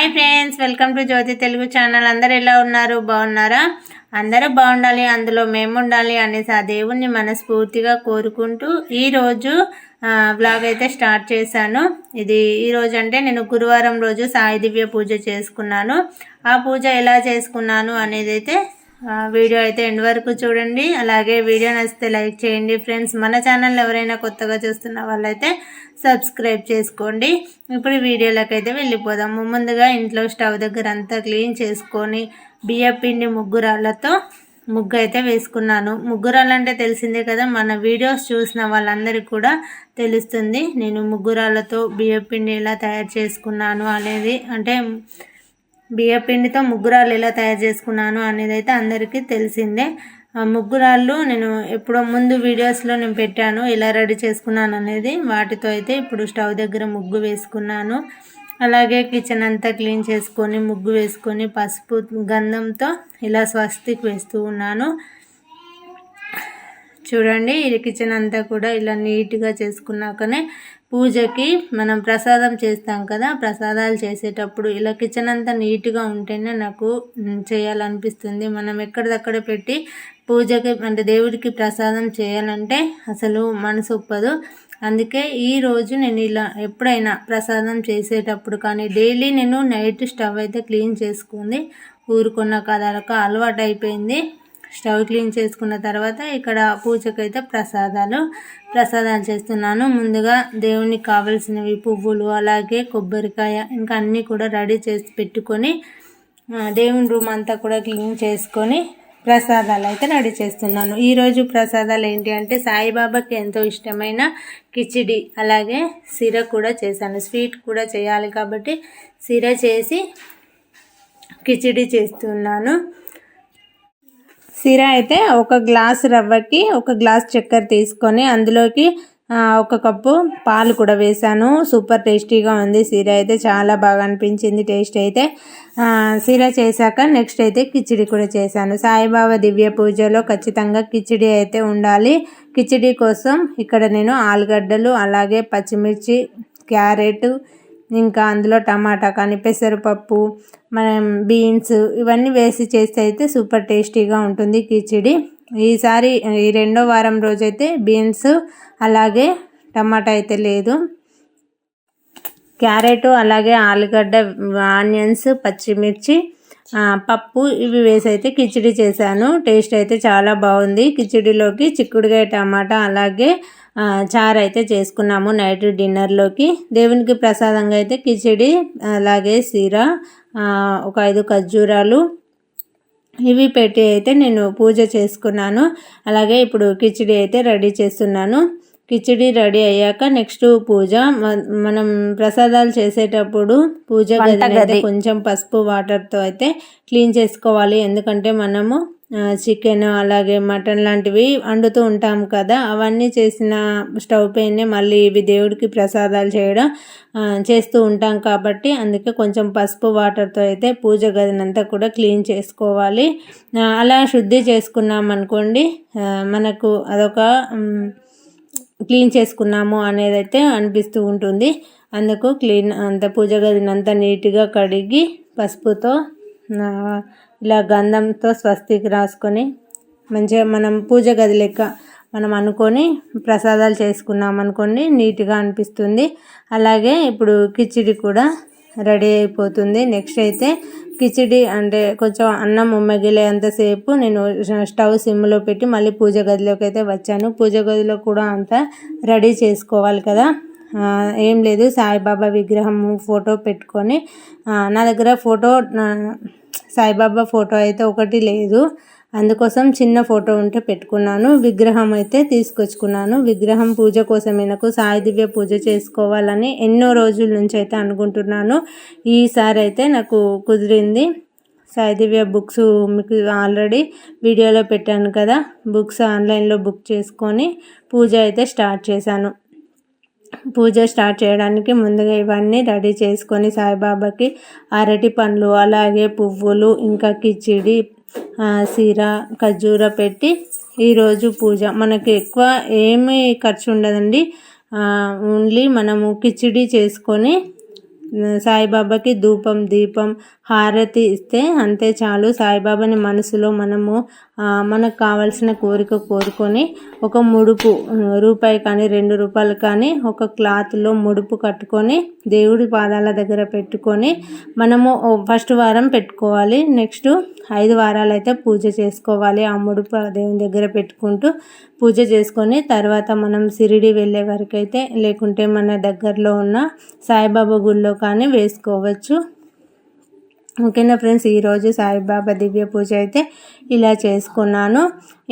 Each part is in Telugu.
Hi friends welcome to Jyothi Telugu channel. అందరు ఎలా ఉన్నారు? బాగున్నారా? అందరూ బాగుండాలి అందులో మేము ఉండాలి అనేసి ఆ దేవుణ్ణి మనస్ఫూర్తిగా కోరుకుంటూ ఈరోజు బ్లాగ్ అయితే స్టార్ట్ చేశాను. ఇది ఈరోజు అంటే నేను గురువారం రోజు సాయి దివ్య పూజ చేసుకున్నాను. ఆ పూజ ఎలా చేసుకున్నాను అనేది అయితే వీడియో అయితే ఎండ్ వరకు చూడండి. అలాగే వీడియో నచ్చితే లైక్ చేయండి ఫ్రెండ్స్. మన ఛానల్ ఎవరైనా కొత్తగా చూస్తున్న వాళ్ళైతే సబ్స్క్రైబ్ చేసుకోండి. ఇప్పుడు వీడియోలోకి అయితే వెళ్ళిపోదాము ముందుగా ఇంట్లో స్టవ్ దగ్గర అంతా క్లీన్ చేసుకొని బియ్యపిండి ముగ్గురాళ్ళతో ముగ్గు అయితే వేసుకున్నాను. ముగ్గురాలంటే తెలిసిందే కదా మన వీడియోస్ చూసిన వాళ్ళందరికీ కూడా తెలుస్తుంది. నేను ముగ్గురాళ్ళతో బియ్యపిండి ఎలా తయారు చేసుకున్నాను అనేది. అంటే బియ్యపిండితో ముగ్గురాలు ఎలా తయారు చేసుకున్నాను అనేది అయితే అందరికీ తెలిసిందే. ముగ్గురాళ్ళు నేను ఎప్పుడో ముందు వీడియోస్లో నేను పెట్టాను ఎలా రెడీ చేసుకున్నాను అనేది. వాటితో అయితే ఇప్పుడు స్టవ్ దగ్గర ముగ్గు వేసుకున్నాను. అలాగే కిచెన్ అంతా క్లీన్ చేసుకొని ముగ్గు వేసుకొని పసుపు గంధంతో ఇలా స్వస్తికి వేస్తూ ఉన్నాను. చూడండి ఇది కిచెన్ అంతా కూడా ఇలా నీట్గా చేసుకున్నాకనే పూజకి మనం ప్రసాదం చేస్తాం కదా ప్రసాదాలు చేసేటప్పుడు ఇలా కిచెన్ అంతా నీట్గా ఉంటేనే నాకు చేయాలనిపిస్తుంది. మనం ఎక్కడిదక్కడ పెట్టి పూజకి అంటే దేవుడికి ప్రసాదం చేయాలంటే అసలు మనసు ఒప్పదు. అందుకే ఈరోజు నేను ఇలా ఎప్పుడైనా ప్రసాదం చేసేటప్పుడు కానీ డైలీ నేను నైట్ స్టవ్ అయితే క్లీన్ చేసుకుంది. ఊరుకున్న కదలక అలవాటు అయిపోయింది స్టవ్ క్లీన్ చేసుకున్న తర్వాత ఇక్కడ పూజకైతే ప్రసాదాలు ప్రసాదాలు చేస్తున్నాను. ముందుగా దేవునికి కావలసినవి పువ్వులు అలాగే కొబ్బరికాయ ఇంకా అన్నీ కూడా రెడీ చేసి పెట్టుకొని దేవుని రూమ్ అంతా కూడా క్లీన్ చేసుకొని ప్రసాదాలు అయితే రెడీ చేస్తున్నాను. ఈరోజు ప్రసాదాలు ఏంటి అంటే సాయిబాబాకి ఎంతో ఇష్టమైన కిచిడి అలాగే సిర కూడా చేశాను. స్వీట్ కూడా చేయాలి కాబట్టి సిర చేసి కిచిడి చేస్తున్నాను. సిరా అయితే ఒక గ్లాస్ రవ్వకి ఒక గ్లాస్ చక్కెర తీసుకొని అందులోకి ఒక కప్పు పాలు కూడా వేసాను సూపర్ టేస్టీగా ఉంది సీర అయితే చాలా బాగా అనిపించింది టేస్ట్ అయితే. సీర చేశాక నెక్స్ట్ అయితే కిచిడి కూడా చేశాను. సాయిబాబా దివ్య పూజలో ఖచ్చితంగా కిచిడి అయితే ఉండాలి. కిచిడి కోసం ఇక్కడ నేను ఆలుగడ్డలు అలాగే పచ్చిమిర్చి క్యారెట్ ఇంకా అందులో టమాటా కానీ పెసరపప్పు మనం బీన్స్ ఇవన్నీ వేసి చేస్తే అయితే సూపర్ టేస్టీగా ఉంటుంది కిచిడి. ఈసారి ఈ రెండో వారం రోజైతే బీన్స్ అలాగే టమాటా అయితే లేదు. క్యారెట్ అలాగే ఆలుగడ్డ ఆనియన్స్ పచ్చిమిర్చి పప్పు ఇవి వేసి అయితే కిచిడి చేశాను. టేస్ట్ అయితే చాలా బాగుంది. కిచిడిలోకి చిక్కుడుగాయ టమాటా అలాగే చారు అయితే చేసుకున్నాము నైట్ డిన్నర్లోకి దేవునికి ప్రసాదంగా అయితే కిచిడి అలాగే సీర ఒక ఐదు ఖర్జూరాలు ఇవి పెట్టి అయితే నేను పూజ చేసుకున్నాను. అలాగే ఇప్పుడు కిచిడి అయితే రెడీ చేస్తున్నాను. కిచిడి రెడీ అయ్యాక నెక్స్ట్ పూజ. మనం ప్రసాదాలు చేసేటప్పుడు పూజ గది. కొంచెం పసుపు వాటర్తో అయితే క్లీన్ చేసుకోవాలి. ఎందుకంటే మనము చికెన్ అలాగే మటన్ లాంటివి వండుతూ ఉంటాం కదా. అవన్నీ చేసిన స్టవ్ పైనే మళ్ళీ ఇవి దేవుడికి ప్రసాదాలు చేయడం చేస్తూ ఉంటాం కాబట్టి అందుకే కొంచెం పసుపు వాటర్తో అయితే పూజ గదినంతా కూడా క్లీన్ చేసుకోవాలి. అలా శుద్ధి చేసుకున్నాం అనుకోండి మనకు అదొక క్లీన్ చేసుకున్నాము అనేది అయితే అనిపిస్తూ ఉంటుంది. అందుకు క్లీన్ అంత పూజ గదినంతా నీట్గా కడిగి పసుపుతో ఇలా గంధంతో స్వస్తికి రాసుకొని మంచిగా మనం పూజ గది లెక్క మనం అనుకొని ప్రసాదాలు చేసుకున్నాం అనుకోండి నీట్గా అనిపిస్తుంది. అలాగే ఇప్పుడు కిచిడి కూడా రెడీ అయిపోతుంది. నెక్స్ట్ అయితే కిచిడి అంటే కొంచెం అన్నం ఉమ్మగిలేంతసేపు నేను స్టవ్ సిమ్లో పెట్టి మళ్ళీ పూజ గదిలోకి అయితే వచ్చాను. పూజ గదిలో కూడా అంతా రెడీ చేసుకోవాలి కదా. ఏం లేదు. సాయిబాబా విగ్రహం ఫోటో పెట్టుకొని నా దగ్గర ఫోటో సాయిబాబా ఫోటో అయితే ఒకటి లేదు. అందుకోసం చిన్న ఫోటో ఉంటే పెట్టుకున్నాను. విగ్రహం అయితే తీసుకొచ్చుకున్నాను. విగ్రహం పూజ కోసమైనకు సాయి దివ్య పూజ చేసుకోవాలని ఎన్నో రోజుల నుంచి అయితే అనుకుంటున్నాను. ఈసారి అయితే నాకు కుదిరింది. సాయి దివ్య బుక్స్ మీకు ఆల్రెడీ వీడియోలో పెట్టాను కదా. బుక్స్ ఆన్లైన్లో బుక్ చేసుకొని పూజ అయితే స్టార్ట్ చేశాను. పూజ స్టార్ట్ చేయడానికి ముందుగా ఇవన్నీ రెడీ చేసుకొని సాయిబాబాకి అరటి పండ్లు అలాగే పువ్వులు ఇంకా కిచిడి సీర ఖర్జూర పెట్టి ఈరోజు పూజ. మనకి ఎక్కువ ఏమి ఖర్చు ఉండదండి. ఓన్లీ మనము కిచిడి చేసుకొని సాయిబాబాకి ధూపం దీపం హారతి ఇస్తే అంతే చాలు. సాయిబాబాని మనసులో మనము మనకు కావాల్సిన కోరిక కోరుకొని ఒక ముడుపు రూపాయి కానీ రెండు రూపాయలు కానీ ఒక క్లాత్లో ముడుపు కట్టుకొని దేవుడి పాదాల దగ్గర పెట్టుకొని మనము ఫస్ట్ వారం పెట్టుకోవాలి. నెక్స్ట్ ఐదు వారాలు అయితే పూజ చేసుకోవాలి. ఆ ముడుపు దేవుని దగ్గర పెట్టుకుంటూ పూజ చేసుకొని తర్వాత మనం సిరిడి వెళ్ళే వరకు అయితే లేకుంటే మన దగ్గరలో ఉన్న సాయిబాబా గుళ్ళో కానీ వేసుకోవచ్చు. ఓకేనా ఫ్రెండ్స్ ఈరోజు సాయిబాబా దివ్య పూజ అయితే ఇలా చేసుకున్నాను.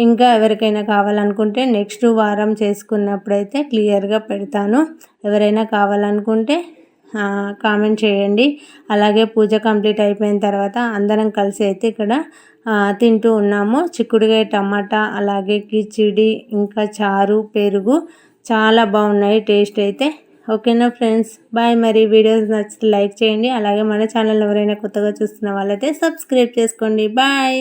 ఇంకా ఎవరికైనా కావాలనుకుంటే నెక్స్ట్ వారం చేసుకున్నప్పుడైతే క్లియర్గా పెడతాను. ఎవరైనా కావాలనుకుంటే కామెంట్ చేయండి. అలాగే పూజ కంప్లీట్ అయిపోయిన తర్వాత అందరం కలిసి అయితే ఇక్కడ తింటూ ఉన్నాము. చిక్కుడుగాయ టమాటా అలాగే కిచిడి ఇంకా చారు పెరుగు చాలా బాగున్నాయి. టేస్ట్ అయితే ఓకేనా ఫ్రెండ్స్? బాయ్. మరి వీడియోస్ నచ్చితే లైక్ చేయండి. అలాగే మన ఛానల్ ఎవరైనా కొత్తగా చూస్తున్న వాళ్ళైతే సబ్స్క్రైబ్ చేసుకోండి. బాయ్.